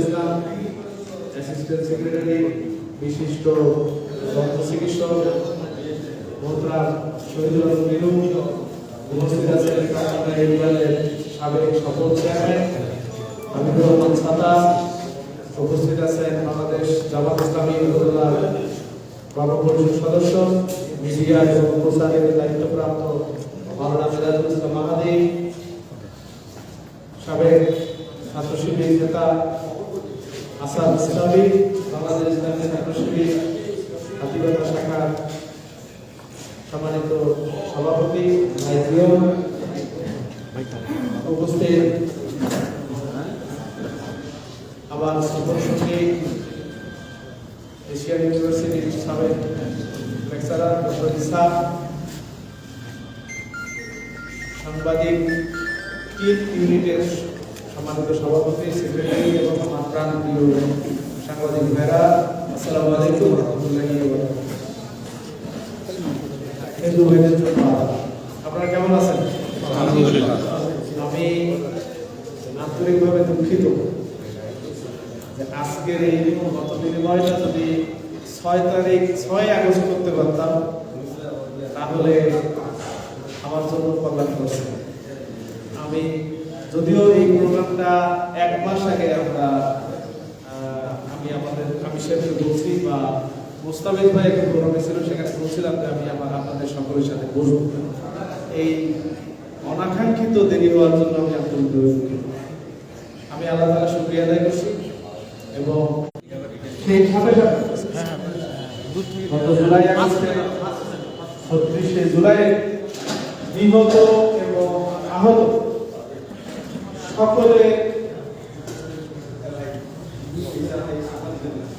ইসলাম assistant secretary বিশিষ্ট দন্ত চিকিৎসক মোহতরাম শহীদুল মিনু উপস্থিত আছেন সাবেক সফল চেয়ারম্যান হাবিবুর রহমান সাদা, উপস্থিত আছেন বাংলাদেশ জামাত ইসলামী উপজেলা বাবা সদস্য, মিডিয়া এবং প্রচারের দায়িত্বপ্রাপ্ত মাওলানা মিরাজুল ইসলাম মাহাদি, সাবেক ছাত্র নেতা আসাদ ইসলামী, বাংলাদেশ ইসলামী ছাত্র শিবির হাতিবান্ধা শাখার সম্মানিত সভাপতি উপস্থিত। আমার সফর সঙ্গী এশিয়ান ইউনিভার্সিটির সাবেক লেকচারার ডক্টর ইসা, সাংবাদিক, তিন ইউনিটের সম্মানিত সভাপতি সেক্রেটারি এবং আমার প্রাণ প্রিয় সাংবাদিক ভাইরা আসসালামু আলাইকুম রহমতুল্লাহি হিন্দু ভাইদের জন্য আপনারা কেমন আছেন? আমি আন্তরিকভাবে দুঃখিত যে আজকের এই গত বিনিময়টা যদি ছয় তারিখ ছয় আগস্ট করতে পারতাম তাহলে আমার জন্য কল্যাণ করছে। যদিও এই প্রোগ্রামটা এক মাস আগে আমরা আমি আমাদের আমি সেটা বলছি বা মোস্তাবেদ ভাই একটা প্রোগ্রামে ছিল সেখানে বলছিলাম যে আমি আমার আপনাদের সকলের সাথে বসবো। এই অনাকাঙ্ক্ষিত দেরি হওয়ার জন্য আমি আন্তরিকভাবে দুঃখিত আমি আল্লাহ তালা শুক্রিয়া আদায় করছি এবং সেই সাথে গত জুলাই আগস্টে ছত্রিশে জুলাই নিহত এবং আহত সকলে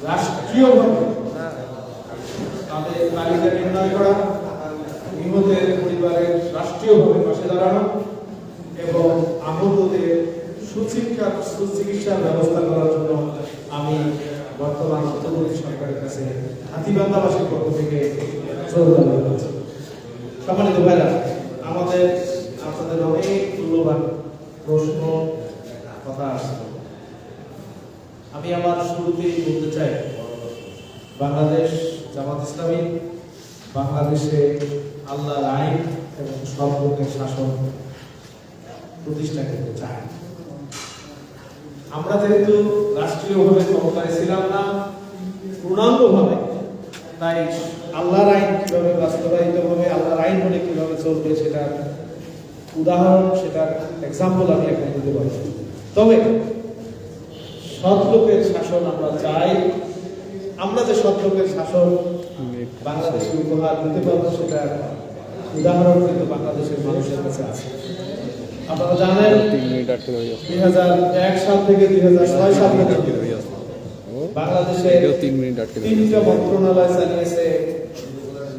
রাষ্ট্রীয়ভাবে তাদের তালিকা নির্ণয় করা, নিহতের পরিবারের রাষ্ট্রীয়ভাবে পাশে দাঁড়ানো এবং আহতদের সুচিকিৎসা সুচিকিৎসার ব্যবস্থা করার জন্য আমি বর্তমান অন্তর্বর্তী সরকারের কাছে হাতিবান্ধাবাসীর পক্ষ থেকে সম্মানিত ভাইরা আমাদের আপনাদের অনেক মূল্যবান প্রশ্ন কথা আসছে আমি আমার শুরুতেই বলতে চাই বাংলাদেশ জামাত ইসলামী, বাংলাদেশে আল্লাহর আইন এবং সব লোকের শাসন প্রতিষ্ঠা করতে চায়। আমরা যেহেতু রাষ্ট্রীয়ভাবে ক্ষমতায় ছিলাম না, পূর্ণাঙ্গভাবে, তাই আল্লাহর আইন কীভাবে বাস্তবায়িত হবে, আল্লাহর আইন হলে কীভাবে চলবে সেটার উদাহরণ, সেটার এক্সাম্পল আমি এখন দিতে পারি তবে সৎ লোকের শাসন আমরা চাই আমরা যে সৎ লোকের শাসন বাংলাদেশে উপহার দিতে পারব সেটার উদাহরণ কিন্তু বাংলাদেশের মানুষের কাছে আছে। আপনারা জানেন, দুই হাজার এক সাল থেকে দুই হাজার ছয় সাল পর্যন্ত বাংলাদেশে তিনটা মন্ত্রণালয় চালিয়েছে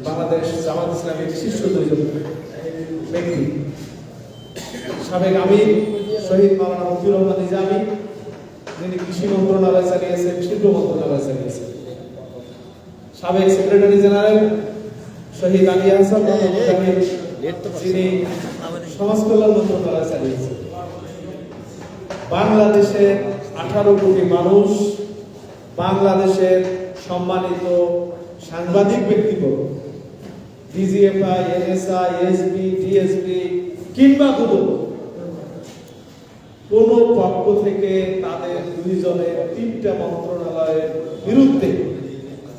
বাংলাদেশ জামাত ইসলামের শীর্ষ দুইজন ব্যক্তি। সাবেক আমির শহীদ মাওলানা মফিউর রহমান নিজামী, যিনি কৃষি মন্ত্রণালয় চালিয়েছেন, শিল্প মন্ত্রণালয় চালিয়েছেন। সাবেক সেক্রেটারি জেনারেল শহীদ আলী হাসান মোহাম্মদ মুজাহিদ, যিনি সমাজ কল্যাণ মন্ত্রণালয় চালিয়েছেন। বাংলাদেশে আঠারো কোটি মানুষ বাংলাদেশের সম্মানিত সাংবাদিক ব্যক্তিবর্গ ডিজিএফআই এনএসআই এসবি ডিএসবি কিংবা দুদক কোন পক্ষ থেকে তাদের দুইজনের তিনটা মন্ত্রণালয়ের বিরুদ্ধে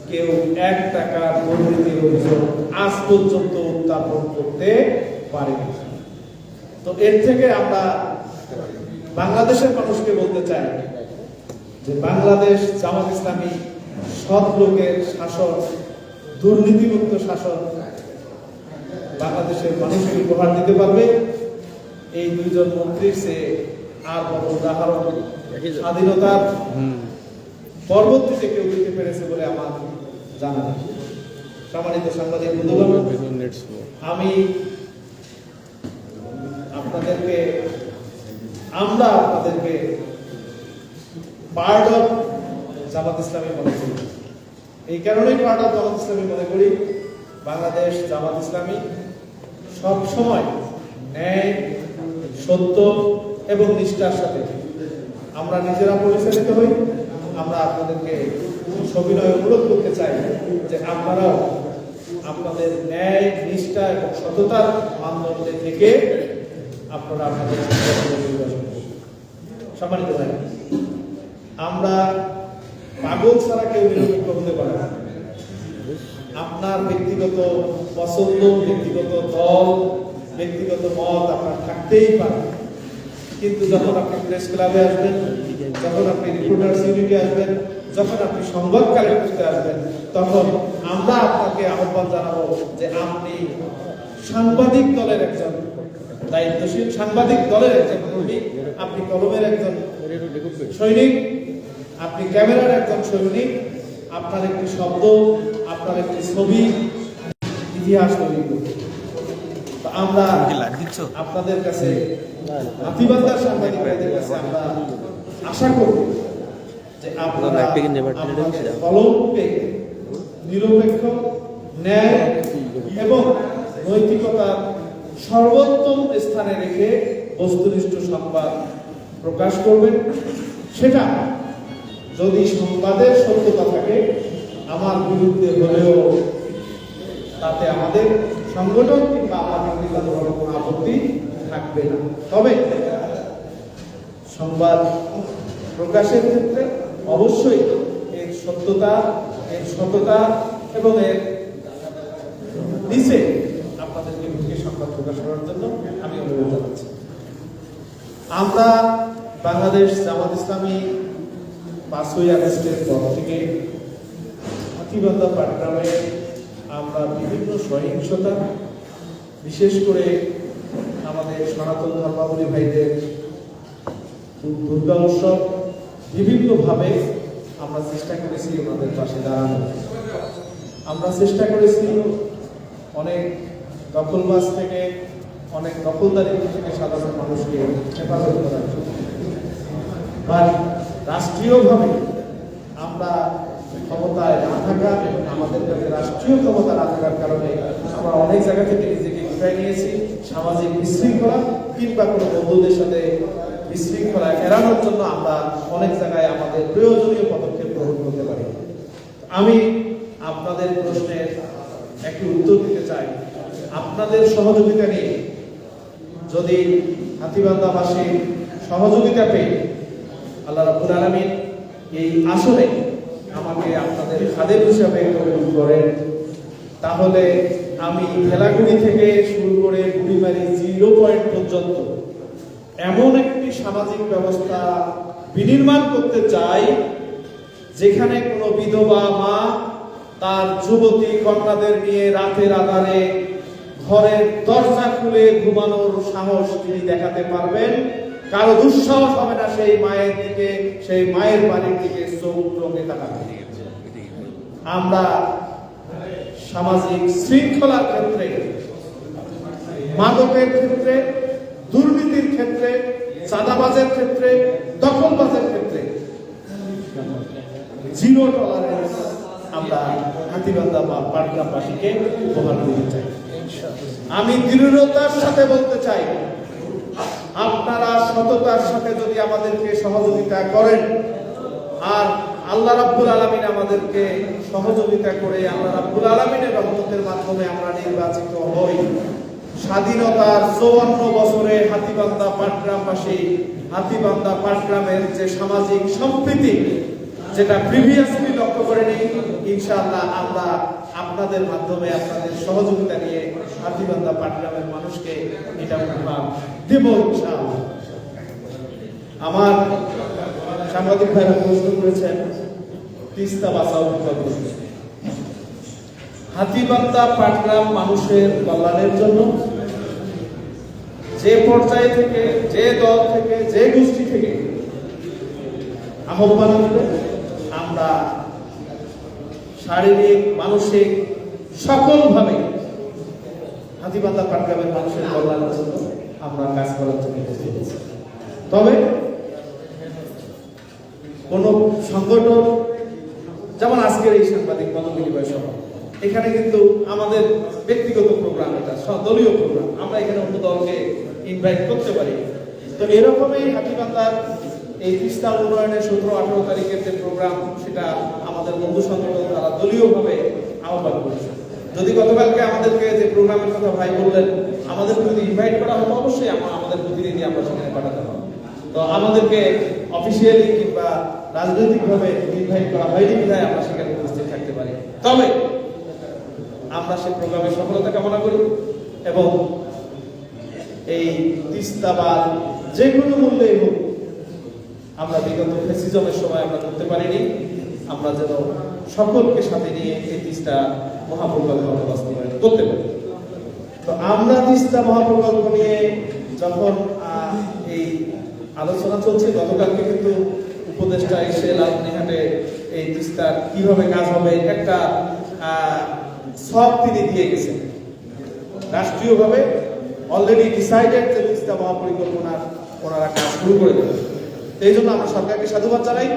কেউ এক টাকার দুর্নীতির অভিযোগ আজ পর্যন্ত উত্থাপন করতে পারেনি। তো এর থেকে আমরা বাংলাদেশের মানুষকে বলতে চাই যে বাংলাদেশ জামাত ইসলামী সৎ লোকের শাসন দুর্নীতিমুক্ত শাসন বাংলাদেশের মানুষকে উপহার দিতে পারবে। এই দুইজন মন্ত্রীর সে আর বড় উদাহরণ স্বাধীনতার পরবর্তীতে কেউ দিতে পেরেছে বলে আমার জানা সম্মানিত সাংবাদিক বন্ধুগণ আমি আপনাদেরকে আমরা আপনাদেরকে পার্ট অফ জামাত ইসলামী মনে করি। এই কারণেই পার্ট অফ জামাত ইসলামী মনে করি বাংলাদেশ জামাত ইসলামী সব সময় ন্যায় সত্য এবং নিষ্ঠার সাথে আমরা নিজেরা পরিচালিত হই আমরা আপনাদেরকে সবিনয় অনুরোধ করতে চাই যে আপনারাও আপনাদের ন্যায়, নিষ্ঠা এবং সততার মানদণ্ডে থেকে আপনারা আপনাদের নির্বাচন সম্মানিত ভাই, আমরা পাগল ছাড়া কেউ নিরপেক্ষ হতে পারে না। আপনার ব্যক্তিগত পছন্দ, ব্যক্তিগত দল, ব্যক্তিগত মত আপনার থাকতেই পারে। কিন্তু যখন আপনি প্রেস ক্লাবে আসবেন, যখন আপনি রিপোর্টার্স ইউনিটে আসবেন যখন আপনি সংবাদ বুঝতে আসবেন, তখন আমরা আপনাকে আহ্বান জানাব যে আপনি সাংবাদিক দলের একজন, দায়িত্বশীল সাংবাদিক দলের একজন কর্মী, আপনি কলমের একজন সৈনিক, আপনি ক্যামেরার একজন সৈনিক, আপনার একটি শব্দ, আপনার একটি ছবি, ইতিহাস তৈরি করবে আমরা আপনাদের কাছে আমরা আশা করব যে আপনারা নিরপেক্ষ ন্যায় এবং নৈতিকতার সর্বোত্তম স্থানে রেখে বস্তুনিষ্ঠ সংবাদ প্রকাশ করবেন সেটা যদি সংবাদের সত্যতা থাকে আমার বিরুদ্ধে হলেও তাতে আমাদের সংগঠন কিংবা আমাদের ব্যক্তিগত কোনো আপত্তি থাকবে না। তবে সংবাদ প্রকাশের ক্ষেত্রে অবশ্যই এর সত্যতা, এর সততা এবং এর নিচে আপনাদেরকে ঢুকে সংবাদ প্রকাশ করার জন্য আমি অনুরোধ জানাচ্ছি। আমরা বাংলাদেশ জামাত ইসলামী পাঁচই আগস্টের পর থেকে হাতিবান্ধা পাটগ্রামে আমরা বিভিন্ন সহিংসতা, বিশেষ করে আমাদের সনাতন ধর্মাবলী ভাইদের দুর্গা উৎসব বিভিন্নভাবে আমরা চেষ্টা করেছি ওনাদের পাশে দাঁড়ানো আমরা চেষ্টা করেছি অনেক দখলবাজ থেকে, অনেক দখলদারি থেকে সাধারণ মানুষকে হেফাজত করার জন্য। রাষ্ট্রীয়ভাবে আমরা ক্ষমতায় না থাকা আমাদের কাছে রাষ্ট্রীয় ক্ষমতা না থাকার কারণে আমরা অনেক জায়গা থেকে নিজেকে উঠাই নিয়েছি। সামাজিক বিশৃঙ্খলা কিংবা কোনো বন্ধুদের সাথে বিশৃঙ্খলা এড়ানোর জন্য আমরা অনেক জায়গায় আমাদের প্রয়োজনীয় পদক্ষেপ গ্রহণ করতে পারি। আমি আপনাদের প্রশ্নের একটি উত্তর দিতে চাই। আপনাদের সহযোগিতা নিয়ে যদি হাতিবান্ধাবাসী সহযোগিতা পেয়ে আল্লাহ রাব্বুল আলামিন এই আসনে আমাকে আপনাদের খাদেম হিসাবে কবুল করেন, তাহলে আমি ভেলাগুড়ি থেকে শুরু করে বুড়িমারি জিরো পয়েন্ট পর্যন্ত এমন একটি সামাজিক ব্যবস্থা বিনির্মাণ করতে চাই, যেখানে কোনো বিধবা মা তার যুবতী কন্যাদের নিয়ে রাতের আধারে ঘরের দরজা খুলে ঘুমানোর সাহস তিনি দেখাতে পারবেন। কারও দুঃসাহস হবে না সেই মায়ের দিকে, সেই মায়ের বাড়ির দিকে চোখ তাকাতে। আমরা সামাজিক শৃঙ্খলার ক্ষেত্রে, মাদকের ক্ষেত্রে ক্ষেত্রে, চাঁদাবাজের ক্ষেত্রে, দখলবাজের ক্ষেত্রে জিরো টলারেন্স আমরা হাতিবান্ধা বা পাটগ্রামবাসীকে উপহার দিতে চাই। আমি দৃঢ়তার সাথে বলতে চাই, আপনারা সততার সাথে যদি আমাদেরকে সহযোগিতা করেন, আর আল্লাহ রাব্বুল আলামিন আমাদেরকে সহযোগিতা করে আল্লাহ রাব্বুল আলামিনের রহমতের মাধ্যমে আমরা নির্বাচিত হই। স্বাধীনতার চৌয়ান্ন বছরে হাতিবান্ধা পাটগ্রামবাসী, হাতিবান্ধা পাটগ্রামের যে সামাজিক সম্প্রীতি, যেটা প্রিভিয়াসলি লক্ষ্য করে নেই ইনশাআল্লাহ আমরা আপনাদের মাধ্যমে আপনাদের সহযোগিতা নিয়ে হাতিবান্ধা পাটগ্রামের মানুষকে এটা উপহার দেব ইনশাআল্লাহ আমার সাংবাদিক ভাইরা প্রশ্ন করেছেন, তিস্তা বাঁচাও বিকল্প? হাতিবান্ধা পাটগ্রাম মানুষের কল্যাণের জন্য যে পর্যায়ে থেকে, যে দল থেকে, যে গোষ্ঠী থেকে আহ্বান আসবে, আমরা শারীরিক, মানসিক সকলভাবে হাতিবান্ধা পাটগ্রামের মানুষের কল্যাণের জন্য আমরা কাজ করার জন্য তবে কোন সংগঠন, যেমন আজকের এই সাংবাদিক বিনিময় সভা এখানে কিন্তু আমাদের ব্যক্তিগত প্রোগ্রাম এটা দলীয় প্রোগ্রাম আমরা এখানে অন্য দলকে ইনভাইট করতে পারি। তো এরকমই হাতিবান্ধার এই তিস্তা উন্নয়নের সতেরো, আঠারো তারিখের যে প্রোগ্রাম সেটা আমাদের বন্ধু সংগঠন তারা দলীয়ভাবে আহ্বান করেছে। যদি গতকালকে আমাদেরকে যে প্রোগ্রামের কথা ভাই বললেন আমাদের যদি ইনভাইট করা হতো, অবশ্যই আমাদের প্রতিনিধি আমরা সেখানে পাঠাতে হবে তো আমাদেরকে অফিসিয়ালি কিংবা রাজনৈতিকভাবে ইনভাইট করা হয়নি বিধায় আমরা সেখানে উপস্থিত থাকতে পারি। তবে আমরা সেই প্রোগ্রামের সফলতা কামনা করি এবং এই তিস্তাবাদ যে কোনো মূল্যেই হোক, আমরা বিগত ফেসিজমের সময় আমরা করতে পারিনি। আমরা যেন সকলকে সাথে নিয়ে এই তিস্তা মহাপ্রকল্প আমরা বাস্তবায়ন করতে পারি। তো আমরা তিস্তা মহাপ্রকল্প নিয়ে যখন এই আলোচনা চলছে, গতকালকে কিন্তু উপদেষ্টা এসে লালমনিহাটে এই তিস্তার কীভাবে কাজ হবে, একটা সব তিনি দিয়ে গেছেন। রাষ্ট্রীয়ভাবে অলরেডি ডিসাইডেড যে তিস্তা মহাপরিকল্পনার ওনারা কাজ শুরু করে দেবেন এই জন্য আমরা সরকারকে সাধুবাদ জানাই।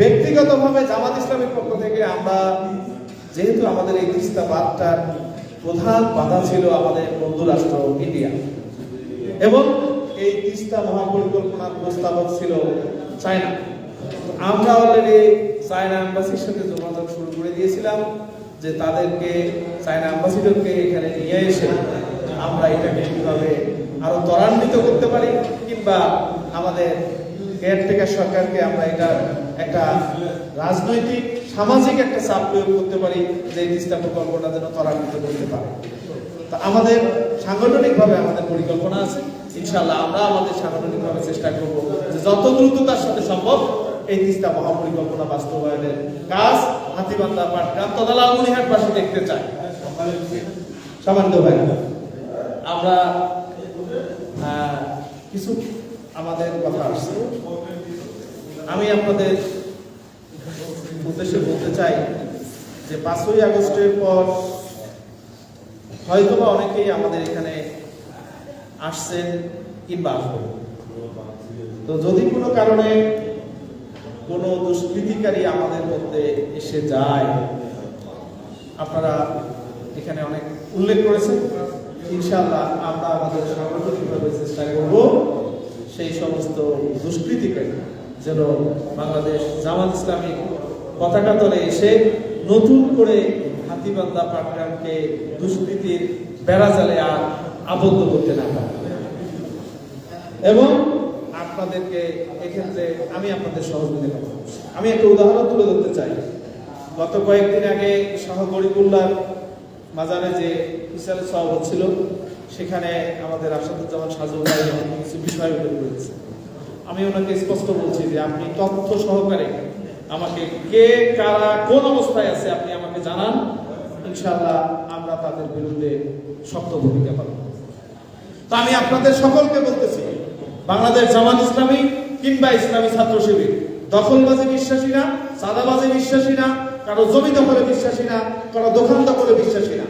ব্যক্তিগতভাবে জামাত ইসলামের পক্ষ থেকে আমরা যেহেতু আমাদের এই তিস্তা বাদটার প্রধান বাধা ছিল আমাদের বন্ধু রাষ্ট্র ইন্ডিয়া, এবং এই তিস্তা মহাপরিকল্পনার প্রস্তাবক ছিল চায়না। আমরা অলরেডি চায়না এম্বাসির সাথে যোগাযোগ শুরু করে দিয়েছিলাম। যে তাদেরকে চায়না অ্যাম্বাসিডরকে এখানে নিয়ে এসে আমরা এটাকে কীভাবে আরও ত্বরান্বিত করতে পারি, কিংবা আমাদের কেয়ারটেকার সরকারকে আমরা এটা একটা রাজনৈতিক, সামাজিক একটা চাপ প্রয়োগ করতে পারি যে এই তিস্তা প্রকল্পটা যেন ত্বরান্বিত করতে পারে। তা আমাদের সাংগঠনিকভাবে আমাদের পরিকল্পনা আছে। ইনশাআল্লাহ আমরা আমাদের সাংগঠনিকভাবে চেষ্টা করব যে যত দ্রুততার সাথে সম্ভব এই তিস্তা মহাপরিকল্পনা বাস্তবায়নের কাজ হাতিবান্ধা পাটগ্রাম তথা লালমনিহাট বাসী দেখতে চাই সামান্য ভাই। আমরা কিছু আমাদের কথা আসছে। আমি আপনাদের উদ্দেশ্যে বলতে চাই যে পাঁচই আগস্টের পর হয়তোবা অনেকেই আমাদের এখানে আসছেন কিংবা আসবেন। তো যদি কোনো কারণে কোনো দুষ্কৃতিকারী আমাদের মধ্যে এসে যায়। আপনারা এখানে অনেক উল্লেখ করেছেন। ইনশাআল্লাহ আমরা আমাদের সাংগঠনিকভাবে চেষ্টা করব সেই সমস্ত দুষ্কৃতিকারী যেন বাংলাদেশ জামাত ইসলামী পতাকা তলে এসে নতুন করে হাতিবান্ধা পাটগ্রামকে দুষ্কৃতির বেড়াজালে আর আবদ্ধ করতে না পারে। এবং আপনাদেরকে এক্ষেত্রে আমি আপনাদের সহযোগিতা করব। আমি একটা উদাহরণ তুলে ধরতে চাই। গত কয়েকদিন আগে শাহ গরিবুল্লাহ মাজারে যে ইসাল সব হচ্ছিল, সেখানে আমাদের আসাদুজ্জামান সাজু ভাই কিছু বিষয় উল্লেখ করেছে। আমি ওনাকে স্পষ্ট বলছি যে আপনি তথ্য সহকারে আমাকে কে, কারা, কোন অবস্থায় আছে আপনি আমাকে জানান। ইনশাল্লাহ আমরা তাদের বিরুদ্ধে শক্ত ভূমিকা পালন। তো আমি আপনাদের সকলকে বলতেছি বাংলাদেশ জামাত ইসলামী কিংবা ইসলামী ছাত্র শিবির। দখলবাজি বিশ্বাসী না সাদাবাজি বিশ্বাসী না কারও জমি দখলে বিশ্বাসী না কারও দোকান দখলে বিশ্বাসী না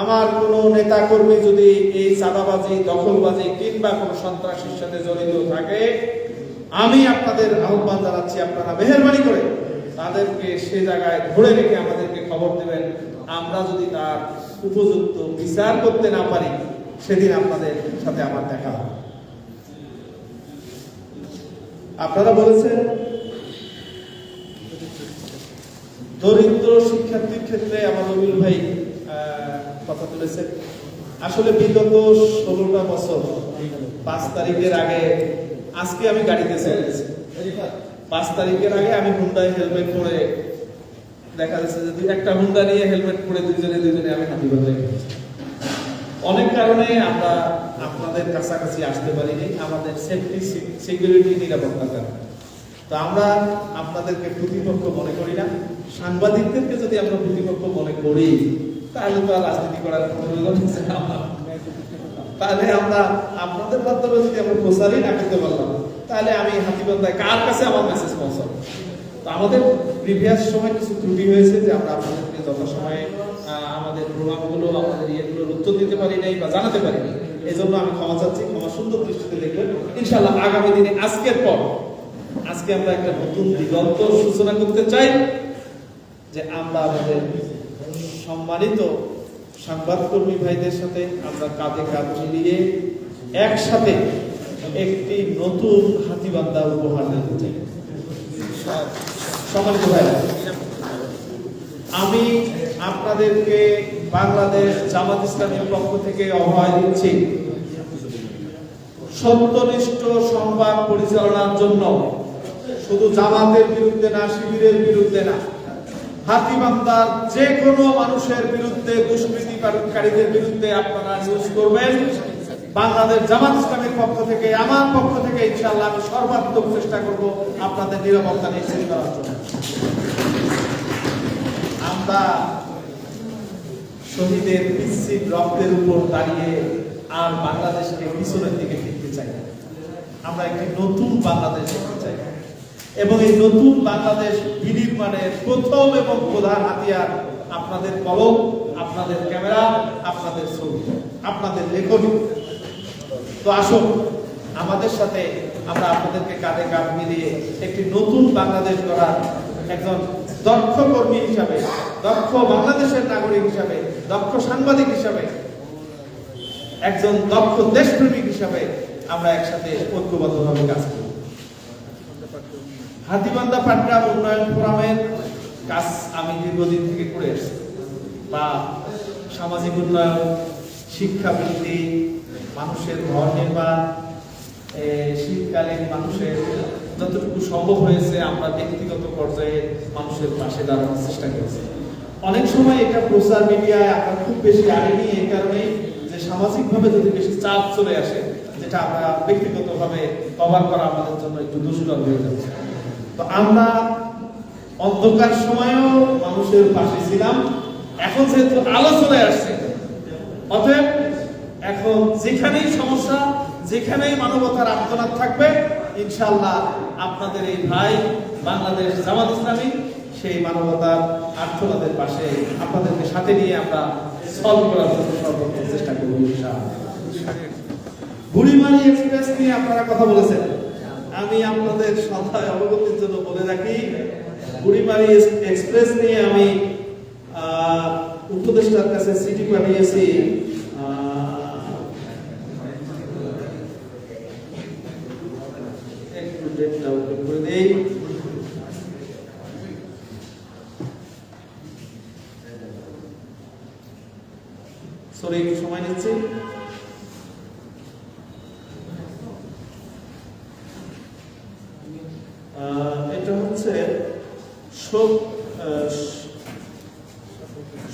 আমার কোন নেতা কর্মী যদি এই চাঁদাবাজি, দখলবাজি কিংবা কোন সন্ত্রাসীর সাথে জড়িত থাকে, আমি আপনাদের আহ্বান জানাচ্ছি, আপনারা মেহরবানি করে তাদেরকে সে জায়গায় ধরে রেখে আমাদেরকে খবর দেবেন। আমরা যদি তার উপযুক্ত বিচার করতে না পারি, সেদিন আপনাদের সাথে আমার দেখা হবে। আপনারা বলেছেন, দরিদ্র শিক্ষার্থীর ক্ষেত্রে আমার রবিউল ভাই কথা তুলেছেন। আসলে বিগত ষোলোটা বছর, পাঁচ তারিখের আগে আজকে আমি গাড়িতে চেয়েছি পাঁচ তারিখের আগে আমি হুন্ডায় হেলমেট পরে দেখা যাচ্ছে যে একটা হুন্ডা নিয়ে হেলমেট পরে দুইজনে দুইজনে আমি হাতি গেছি। অনেক কারণে আমরা আপনাদের কাছাকাছি আসতে পারিনি। আমাদের সেফটি সিকিউরিটি নিরাপত্তার কারণে। তো আমরা আপনাদেরকে প্রতিপক্ষ মনে করি না। সাংবাদিকদেরকে যদি আমরা প্রতিপক্ষ মনে করি, তাহলে তো আর রাজনীতি করার প্রয়োজন। তাহলে আমরা আপনাদের মাধ্যমে যদি আমরা প্রচারই না করতে পারলাম, তাহলে আমি হাতিবান্ধায় কার কাছে আমার মেসেজ পৌঁছাবো? তো আমাদের প্রিভিয়াস সময় কিছু ত্রুটি হয়েছে যে আমরা আপনাদেরকে যথাসময়ে আমাদের প্রোগ্রামগুলো, আমাদের ইয়েগুলোর উত্তর দিতে পারি নাই বা জানাতে পারি নাই। এই জন্য আমি ক্ষমা চাচ্ছি, ক্ষমা সুন্দর দৃষ্টিতে দেখবেন। ইনশাল্লাহ আগামী দিনে, আজকের পর, আজকে আমরা একটা নতুন দিগন্ত সূচনা করতে চাই, যে আমরা আমাদের সম্মানিত সংবাদকর্মী ভাইদের সাথে আমরা কাঁধে কাঁধ মিলিয়ে একসাথে একটি নতুন হাতিবান্ধা উপহার দিতে চাই। সম্মানিত ভাইরা, আমি আপনাদেরকে বাংলাদেশ জামাত ইসলামের পক্ষ থেকে অভয় দিচ্ছি সত্যনিষ্ঠ সংবাদ পরিচালনার জন্য শুধু জামাতের বিরুদ্ধে না, শিবিরের বিরুদ্ধে না, হাতিবান্দার যে কোনো মানুষের বিরুদ্ধে, দুষ্কৃতিকারীদের বিরুদ্ধে আপনারা নিউজ করবেন। বাংলাদেশ জামাত ইসলামের পক্ষ থেকে, আমার পক্ষ থেকে ইনশাআল্লাহ আমি সর্বাত্মক চেষ্টা করব আপনাদের নিরাপত্তা নিশ্চিত করার জন্য। আমরা শহীদের পিচ্ছিল রক্তের উপর দাঁড়িয়ে আর বাংলাদেশকে পিছনের দিকে ফিরতে চাই। আমরা একটি নতুন বাংলাদেশ দেখতে চাই। এবং এই নতুন বাংলাদেশ বিনির্মাণের প্রথম এবং প্রধান হাতিয়ার আপনাদের কলম, আপনাদের ক্যামেরা, আপনাদের ছবি, আপনাদের লেখনী তো আসুন, আমাদের সাথে আমরা আপনাদেরকে কাঁধে কাঁধ মিলিয়ে একটি নতুন বাংলাদেশ গড়ার একজন দক্ষ কর্মী হিসাবে, দক্ষ বাংলাদেশের নাগরিক হিসাবে দক্ষ সাংবাদিক হিসাবে, একজন দক্ষ দেশপ্রেমিক হিসাবে আমরা একসাথে ঐক্যবদ্ধভাবে কাজ করি। হাতিবান্ধা পাটগ্রাম উন্নয়ন ফোরামের কাজ আমি দীর্ঘদিন থেকে করে বা সামাজিক উন্নয়ন শিক্ষাবৃদ্ধি মানুষের ঘর নির্মাণ শীতকালীন মানুষের যতটুকু সম্ভব হয়েছে আমরা ব্যক্তিগত পর্যায়ে মানুষের পাশে দাঁড়ানোর চেষ্টা করেছি। অনেক সময় এটা প্রচার মিডিয়ায় আমরা খুব বেশি আনিনি এই কারণেই যে সামাজিকভাবে যদি বেশি চাপ চলে আসে, যেটা আমরা ব্যক্তিগতভাবে কভার করা আমাদের জন্য একটু দুষ্কর হয়ে যাচ্ছে। তো আমরা অন্ধকার সময়েও মানুষের পাশে ছিলাম, এখন যেহেতু আলো চলে আসছে, অতএব এখন যেখানেই সমস্যা, যেখানেই মানবতার আর্তনাদ থাকবে ইনশাল্লাহ আপনাদের এই ভাই বাংলাদেশ জামাত ইসলামী সেই মানবতার আর্তনাদের পাশে আপনাদেরকে সাথে নিয়ে আমরা সলভ করার জন্য সর্বোচ্চ চেষ্টা করব বুড়িমারি এক্সপ্রেস নিয়ে আপনারা কথা বলেছেন। আমি আপনাদের সদায় অবগতির জন্য বলে রাখি বুড়িমারি এক্সপ্রেস নিয়ে আমি উপদেষ্টার কাছে চিঠি পাঠিয়েছি একটু ডেটটা উল্লেখ করে দেই। সরি, একটু সময় নিচ্ছি। এটা হচ্ছে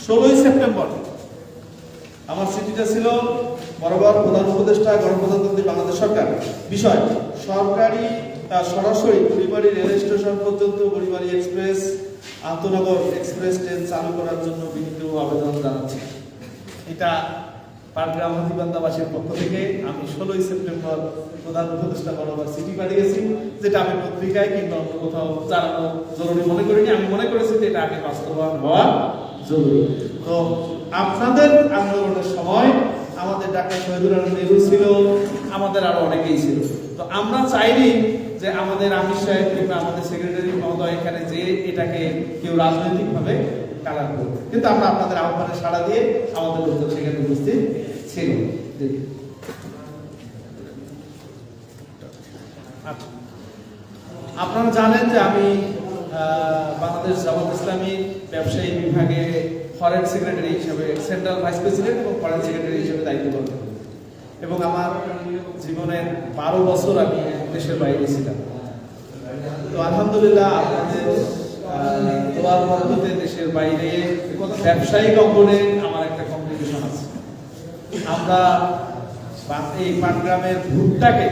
ষোলোই সেপ্টেম্বর। আমার চিঠিটা ছিল বরাবর প্রধান উপদেষ্টা, গণপ্রজাতন্ত্রী বাংলাদেশ সরকার। বিষয়, সরকারি সরাসরি বুড়িবাড়ি রেল স্টেশন পর্যন্ত বুড়িবাড়ি এক্সপ্রেস, আন্তনগর এক্সপ্রেস ট্রেন চালু করার জন্য বিনীত আবেদন জানাচ্ছি। এটা পাটগ্রাম হাতিবান্দাবাসীর পক্ষ থেকে আমি ষোলোই সেপ্টেম্বর প্রধান উপদেষ্টা বরাবর চিঠি পাঠিয়েছি, যেটা আমি পত্রিকায় কিংবা অন্য কোথাও জানানো জরুরি মনে করিনি। আমি মনে করেছি যে এটা আগে বাস্তবায়ন হওয়া জরুরি। তো আপনাদের আন্দোলনের সময় আমাদের ডাক্তার শহীদুল আলম নেহরু ছিল, আমাদের আরও অনেকেই ছিল। তো আমরা চাইনি যে আমাদের আমির সাহেব কিংবা আমাদের সেক্রেটারি মহোদয় এখানে যে এটাকে কেউ রাজনৈতিকভাবে কালার করবে। কিন্তু আমরা আপনাদের আহ্বানে সাড়া দিয়ে আমাদের লোকজন সেখানে উপস্থিত ছিল। আপনারা জানেন যে আমি বাংলাদেশ জামাত ইসলামী ব্যবসায়ী বিভাগে ফরেন সেক্রেটারি হিসেবে সেন্ট্রাল ভাইস প্রেসিডেন্ট এবং ফরেন সেক্রেটারি হিসেবে দায়িত্ব পালন। এবং আমার জীবনের বারো বছর আমি দেশের বাইরে ছিলাম। তো আলহামদুলিল্লাহ আপনাদের দোয়ার মধ্যে দেশের বাইরে ব্যবসায়িক অঙ্গনে আমার একটা কম্পিটিশন আছে। আমরা এই পাটগ্রামের ভুট্টাকে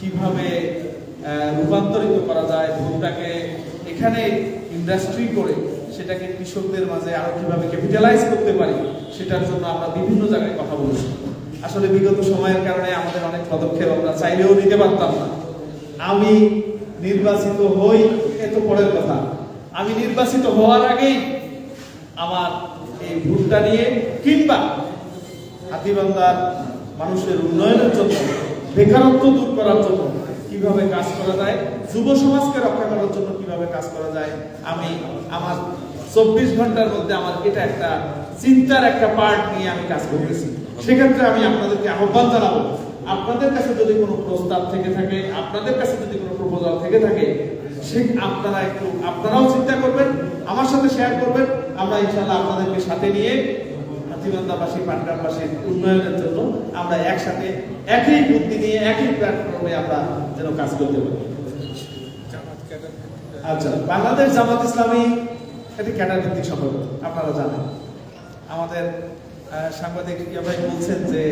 কীভাবে রূপান্তরিত করা যায়, ভুট্টাকে এখানে ইন্ডাস্ট্রি করে সেটাকে কৃষকদের মাঝে আরও কীভাবে ক্যাপিটালাইজ করতে পারি, সেটার জন্য আমরা বিভিন্ন জায়গায় কথা বলেছি। আসলে বিগত সময়ের কারণে আমাদের অনেক পদক্ষেপ আমরা চাইলেও নিতে পারতাম না। আমি নির্বাচিত হই এত পরের কথা। আমি নির্বাচিত হওয়ার আগেই আমার এই ভুট্টা নিয়ে কিংবা হাতিবান্দার মানুষের উন্নয়নের জন্য, বেকারত্ব দূর করার জন্য কীভাবে কাজ করা যায়, যুব সমাজকে রক্ষা করার জন্য কীভাবে কাজ করা যায়, আমি আমার চব্বিশ ঘণ্টার মধ্যে আমার এটা একটা চিন্তার একটা পার্ট নিয়ে আমি কাজ করতেছি। সেক্ষেত্রে আমি আপনাদেরকে আহ্বান জানাব, আপনাদের কাছে যদি কোনো প্রস্তাব থেকে থাকে, আপনাদের কাছে যদি কোনো প্রপোজাল থেকে থাকে সে আপনারা একটু আপনারাও চিন্তা করবেন আমার সাথে শেয়ার করবেন। আমরা ইনশাআল্লাহ আপনাদেরকে সাথে নিয়ে হাতিবান্দাবাসী পাটগ্রামবাসীর উন্নয়নের জন্য আমরা একসাথে একই বুদ্ধি নিয়ে একই প্ল্যাটফর্মে আমরা যেন কাজ করতে পারি। আচ্ছা বাংলাদেশ জামাত ইসলামী এটি ক্যাডার ভিত্তিক সংগঠন আপনারা জানেন। আমাদের সাংবাদিক ভাই বলছেন যে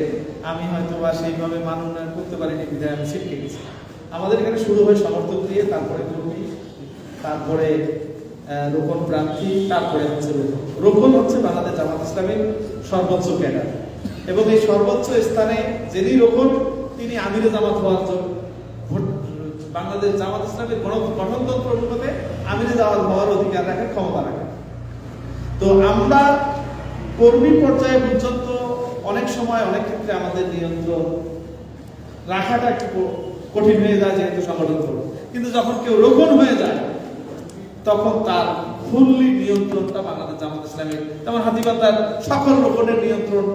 আমি হয়তো বা সেইভাবে মান উন্নয়ন করতে পারিনি বিধায় আমি ছিটকে গেছি। আমাদের এখানে শুরু হয় সমর্থক দিয়ে, তারপরে কর্মী তারপরে রোপণ প্রার্থী তারপরে হচ্ছে রোপণ। রোপণ হচ্ছে বাংলাদেশ জামাত ইসলামের সর্বোচ্চ ক্যাডার। এবং এই সর্বোচ্চ স্থানে যিনি রোপণ, তিনি আমিরে জামাত হওয়ার জন্য বাংলাদেশ জামাত ইসলামের গণ গঠনতন্ত্র অনুপাতে আমিরে জামাত হওয়ার অধিকার রাখেন ক্ষমতা রাখেন। তো আমরা কর্মী পর্যায়ে পর্যন্ত অনেক সময়, অনেক ক্ষেত্রে আমাদের নিয়ন্ত্রণ রাখাটা একটু কঠিন হয়ে যায় যেহেতু সংগঠন করব কিন্তু যখন কেউ রোপণ হয়ে যায়, তখন তার ফুললি নিয়ন্ত্রণটা বাংলাদেশ জামাত ইসলামের, যেমন হাতিবান্দার সকল রোপণের নিয়ন্ত্রণ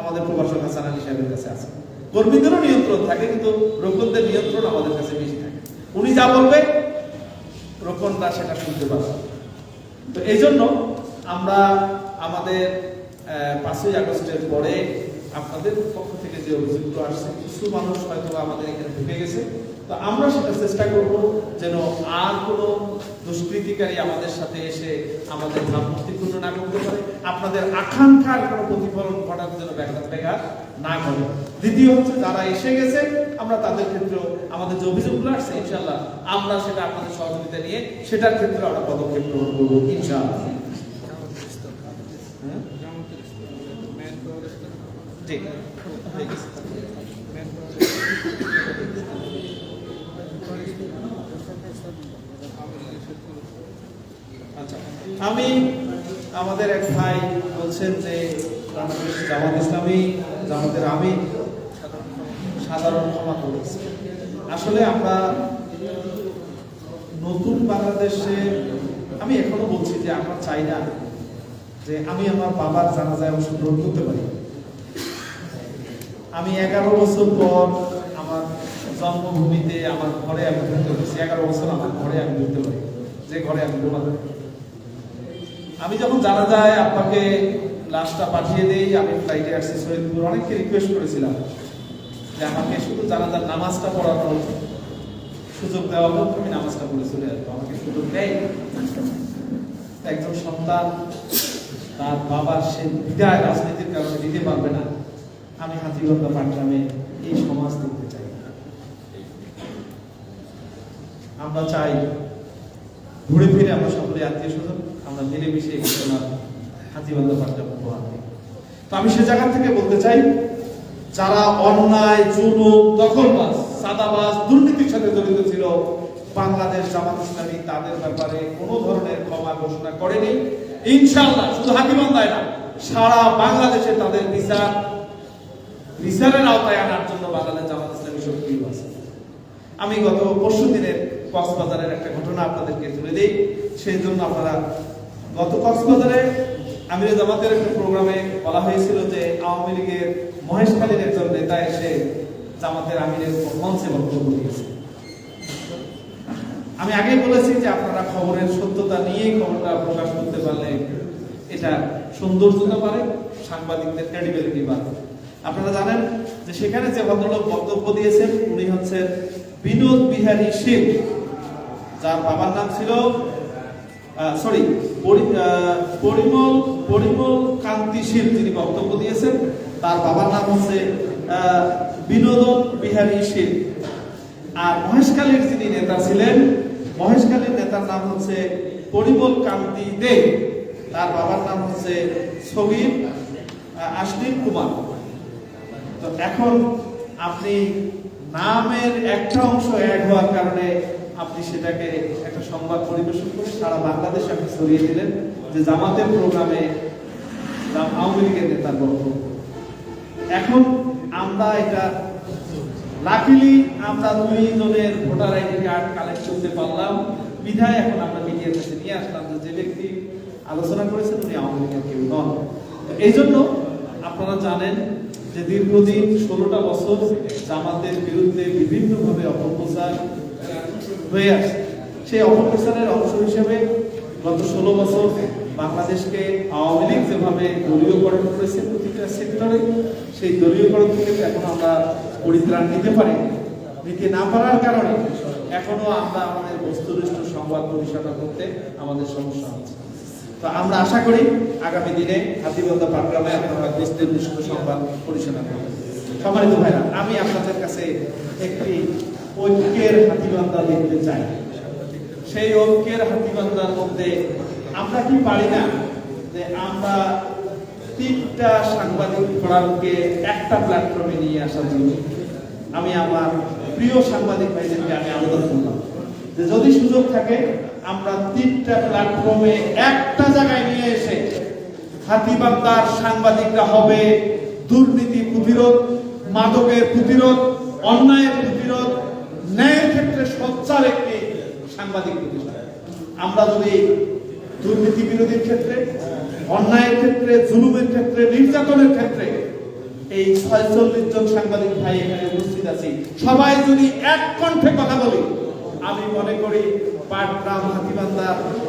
আমাদের প্রভাষক হাসান আলী সাহেবের কাছে আছে। কর্মীদেরও নিয়ন্ত্রণ থাকে, কিন্তু রোপণদের নিয়ন্ত্রণ আমাদের কাছে বেশি থাকে। উনি যা বলবে রোপণরা সেটা শুনতে পারবে তো এই জন্য আমরা আমাদের পাঁচই আগস্টের পরে আপনাদের পক্ষ থেকে যে অভিযোগগুলো আসছে, কিছু মানুষ হয়তো আমাদের এখানে ঢুকে গেছে। তো আমরা সেটা চেষ্টা করব যেন আর কোনো দুষ্কৃতিকারী আমাদের সাথে এসে আমাদের ভাবমূর্তিপূর্ণ না করতে পারে। আপনাদের আকাঙ্ক্ষার কোনো প্রতিফলন ঘটাতে যেন ব্যাঘাত ব্যাঘাত না ঘটে। দ্বিতীয় হচ্ছে, যারা এসে গেছে, আমরা তাদের ক্ষেত্রেও আমাদের যে অভিযোগগুলো আসছে ইনশাল্লাহ আমরা সেটা আপনাদের সহযোগিতা নিয়ে সেটার ক্ষেত্রে আমরা পদক্ষেপ গ্রহণ করব, ইনশাআল্লাহ হ্যাঁ? আচ্ছা আমি, আমাদের এক ভাই বলছেন যে জামাত ইসলামী, জামাতের আমি সাধারণ ক্ষমা করেছি আসলে আমরা নতুন বাংলাদেশে, আমি এখনও বলছি যে আমরা চাই না যে আমি আমার বাবার জানাজায় অংশগ্রহণ করতে পারি। আমি এগারো বছর পর আমার জন্মভূমিতে আমার ঘরে আমি ঢুকতে পারছি এগারো বছর আমার ঘরে আমি ঢুকতে পারি যে ঘরে আমি ঘুমাতে আমি যখন জানা যায় আপনাকে লাশটা পাঠিয়ে দেই, আমি ফ্লাইটে আসছি সৈয়দপুর। অনেককে রিকোয়েস্ট করেছিলাম যে আমাকে শুধু জানাজার নামাজটা পড়ানোর সুযোগ দেওয়া হোক, আমি নামাজটা পড়ে চলে আসব। আমাকে সুযোগ দেয় একজন সন্তান, তার বাবার সে বিদায় রাজনীতির কারণে দিতে পারবে না। আমি হাতিগন্ধা পাটগ্রামে এই সমাজ দেখতে চাই। আমরা চাই ঘুরে ফিরে আমরা সকলে আত্মীয় স্বজন, আমরা মিলে মিশে এই ঘটনা পাটগ্রাম উপহার তো আমি সে জায়গা থেকে বলতে চাই, যারা অন্যায়, জুলুম, দখলবাজ, সাদাবাজ, দুর্নীতির সাথে জড়িত ছিল, বাংলাদেশ জামাত ইসলামী তাদের ব্যাপারে কোনো ধরনের ক্ষমা ঘোষণা করেনি। ইনশাআল্লাহ, শুধু হাতিবান্ধায় না, সারা বাংলাদেশে তাদের বিচার বিচারের আওতায় আনার জন্য বাংলাদেশ জামাত ইসলামী সক্রিয় আছে। আমি গত পরশু দিনের কক্সবাজারের একটা ঘটনা আপনাদেরকে তুলে দিই। সেই জন্য আপনারা গত কক্সবাজারে আমির জামাতের একটা প্রোগ্রামে বলা হয়েছিল যে আওয়ামী লীগের মহেশখালীর একজন নেতা এসে জামাতের আমিরের মঞ্চে বক্তব্য দিয়েছে। আমি আগেই বলেছি যে আপনারা খবরের সত্যতা নিয়ে খবরটা প্রকাশ করতে পারলে এটা সৌন্দর্যতা পারে সাংবাদিকদের ক্রেডিবিলিটি বাড়ে। আপনারা জানেন যে সেখানে যে ভদ্রলোক বক্তব্য দিয়েছেন, উনি হচ্ছেন বিনোদ বিহারী শীল যার বাবার নাম ছিল সরি পরিমল পরিমল কান্তি কান্তিশীল যিনি বক্তব্য দিয়েছেন, তার বাবার নাম হচ্ছে বিনোদন বিহারী শীল আর মহেশখালীর যিনি নেতা ছিলেন মহেশখালীর নেতার নাম হচ্ছে পরিমল কান্তি দে। তার বাবার নাম হচ্ছে সগির আশলিম কুমার। তো এখন আপনি নামের একটা অংশ অ্যাড হওয়ার কারণে আপনি সেটাকে একটা সংবাদ পরিবেশন করে সারা বাংলাদেশে আপনি ছড়িয়ে দিলেন যে জামাতের প্রোগ্রামে আওয়ামী লীগের নেতার বক্তব্য এখন আমরা এটা লাকিলি আমরা দুই জনের ভোটার আইডি কার্ড কালেক্ট করতে পারলাম। বিধায় এখন আমরা মিডিয়ার কাছে নিয়ে আসলাম যে ব্যক্তি আলোচনা করেছেন উনি আওয়ামী লীগের কেউ নন। এই জন্য আপনারা জানেন যে দীর্ঘদিন ষোলোটা বছর জামাতের বিরুদ্ধে বিভিন্নভাবে অপপ্রচার হয়ে আসছে সেই অপপ্রচারের অংশ হিসেবে গত ষোলো বছর বাংলাদেশকে আওয়ামী লীগ যেভাবে দলীয়করণ করেছে প্রতিটা সেক্টরে, সেই দলীয়করণ থেকে এখন আমরা পরিত্রাণ নিতে পারি নিতে না পারার কারণে এখনও আমরা আমাদের বস্তুনিষ্ঠ সংবাদ পরিচালনা করতে আমাদের সমস্যা হচ্ছে। তো আমরা আশা করি আগামী দিনে হাতিবন্ধা পাটগ্রামে আপনারা বস্তুনিষ্ঠ সংবাদ পরিচালনা করবেন। সম্মানিত ভাইরা, আমি আপনাদের কাছে একটি ঐক্যের হাতিবান্ধা দেখতে চাই। সেই ঐক্যের হাতিবান্ধার মধ্যে আমরা কি পারি না? যে আমরা তিনটা সাংবাদিক ফোরামকে একটা প্ল্যাটফর্মে নিয়ে আসার জন্য আমি আমার প্রিয় সাংবাদিক ভাইদেরকে আমি আবেদন করলাম। যে যদি সুযোগ থাকে আমরা তিনটা প্ল্যাটফর্মে একটা জায়গায় নিয়ে এসে হাতিবান্দার সাংবাদিকরা হবে, দুর্নীতি প্রতিরোধ, মাদকের প্রতিরোধ, অন্যায়ের প্রতিরোধ, ন্যায়ের ক্ষেত্রে সোচ্চার একটি সাংবাদিক আমরা যদি দুর্নীতি বিরোধীর ক্ষেত্রে, অন্যায়ের ক্ষেত্রে, জুলুমের ক্ষেত্রে, নির্যাতনের ক্ষেত্রে এই ছয়চল্লিশ জন সাংবাদিক ভাই এখানে উপস্থিত আছি, সবাই যদি এক কণ্ঠে কথা বলি, আমি মনে করি পাটগ্রাম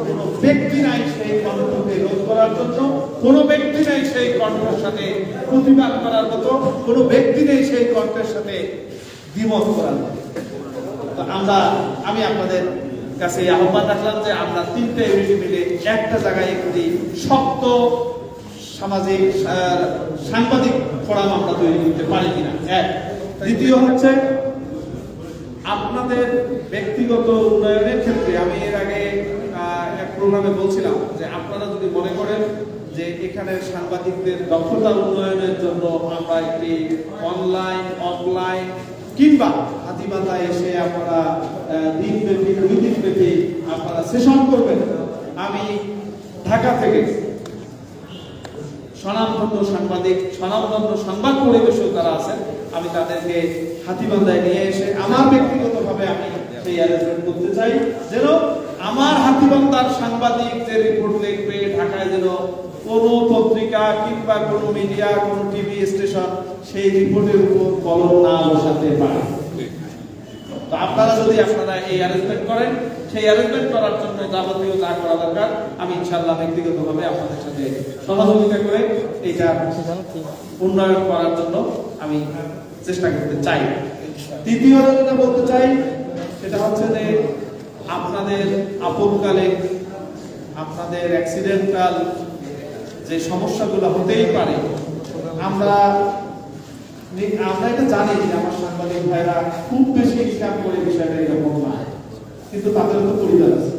কোনো ব্যক্তি নাই সেই কণ্ঠকে রোধ করার জন্য, কোনো ব্যক্তি নেই সেই কণ্ঠের সাথে প্রতিবাদ করার মতো, কোনো ব্যক্তি নেই সেই কণ্ঠের সাথে দ্বিমত করার মতো। আমরা, আমি আপনাদের কাছে আহ্বান রাখলাম যে আমরা তিনটে ইউনিটি মিলে একটা জায়গায় একটি শক্ত সামাজিক সাংবাদিক ফোরাম আমরা তৈরি করতে পারি কিনা। এক। দ্বিতীয় হচ্ছে আপনাদের ব্যক্তিগত উন্নয়নের ক্ষেত্রে আমি এর আগে এক প্রোগ্রামে বলছিলাম যে আপনারা যদি মনে করেন যে এখানে সাংবাদিকদের দক্ষতা উন্নয়নের জন্য আমরা একটি অনলাইন অফলাইন কিংবা হাতিবান্ধায় এসে আপনারা দিনব্যাপী দুই দিনব্যাপী আপনারা সেশন করবেন, আমি ঢাকা থেকে স্বনামধন্য সাংবাদিক, স্বনামধন্য সংবাদ পরিবেশক যারা আছেন, আমি তাদেরকে হাতিবান্ধায় নিয়ে এসে আমার ব্যক্তিগতভাবে আমি সেই অ্যারেঞ্জমেন্ট করতে চাই। যেন আমার হাতিবান্ধার সাংবাদিক যে রিপোর্ট লিখবে ঢাকায় যেন কোনো পত্রিকা কিংবা কোনো মিডিয়া কোনো টিভি স্টেশন সেই রিপোর্টের উপর কলম না বসাতে পারে। তো আপনারা যদি আপনারা এই অ্যারেঞ্জমেন্ট করেন, সেই অ্যারেঞ্জমেন্ট করার জন্য যাবতীয় যা করা দরকার, আমি ইনশাআল্লাহ ব্যক্তিগতভাবে আপনাদের সাথে সহযোগিতা করে এইটা উন্নয়ন করার জন্য আমি চেষ্টা করতে চাই। তৃতীয়ত যেটা বলতে চাই, সেটা হচ্ছে যে আপনাদের আপদকালে আপনাদের অ্যাক্সিডেন্টাল যে সমস্যাগুলো হতেই পারে, আমরা আমরা এটা জানি যে আমার সাংবাদিক ভাইরা খুব বেশি ইনকাম করে বিষয়টা এরকম না কিন্তু তাদেরও তো পরিবার আছে,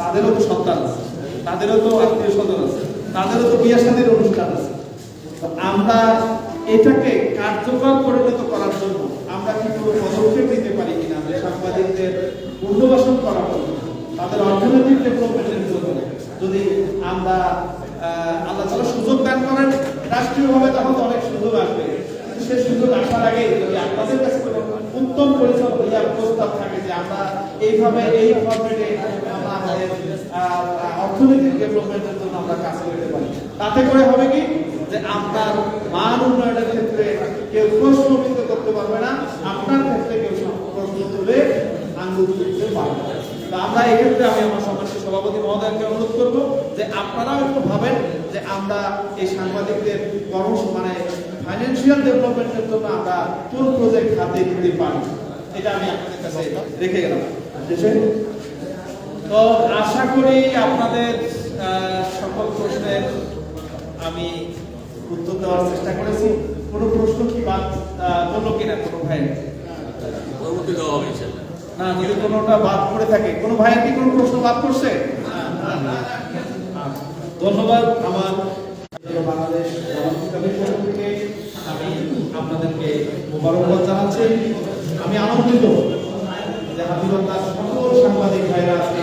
তাদেরও তো সন্তান আছে, তাদেরও তো আত্মীয় স্বজন আছে, তাদেরও তো বিয়ে শাদীর অনুষ্ঠান আছে। আমরা এটাকে কার্যকর পরিণত করার জন্য আমরা কি কোনো পদক্ষেপ নিতে পারি কিনা? যে সাংবাদিকদের পুনর্বাসন করার জন্য, তাদের অর্থনৈতিক ডেভেলপমেন্টের জন্য। যদি আমরা আল্লাহ তাআলা সুযোগ দান করেন, রাষ্ট্রীয়ভাবে তখন অনেক সুযোগ আসবে। সেই সুযোগ আসার আগে যদি আপনাদের কাছে উত্তম পরিকল্পনা প্রস্তাব থাকে যে আমরা এইভাবে এই ফরম্যাটে আমরা আমাদের অর্থনৈতিক ডেভেলপমেন্টের জন্য আমরা কাজ করতে পারি, তাতে করে হবে কি? যে আপনার মান উন্নয়নের ক্ষেত্রে কেউ প্রশ্নবিদ্ধ করতে পারবে না আপনার ক্ষেত্রে কেউ প্রশ্ন তুলে আঙ্গুল তুলতে পারবে না। তো আমরা এক্ষেত্রে আমি আমার সমাজের সভাপতি মহোদয়কে অনুরোধ করব যে আপনারাও একটু ভাবেন যে আমরা এই সাংবাদিকদের কর্ম মানে ফাইন্যান্সিয়াল ডেভেলপমেন্টের জন্য আমরা কোন প্রজেক্ট হাতে নিতে পারি? এটা আমি আপনাদের কাছে রেখে গেলাম। তো আশা করি আপনাদের আহ, সকল প্রশ্নের আমি উত্তর দেওয়ার চেষ্টা করেছি। কোনো প্রশ্ন কি বাদ আহ, কিনা কোনো ভাই? পরবর্তী দেওয়া হবে ইনশাল্লাহ না, যদি কোনোটা বাদ পড়ে থাকে, কোনো কি কোনো প্রশ্ন বাদ করছে ধন্যবাদ, আমার বাংলাদেশ থেকে আমি আপনাদেরকে মোবারকবাদ জানাচ্ছি। আমি আনন্দিত যে হাবিবুল্লাহ সকল সাংবাদিক ভাইরা আজকে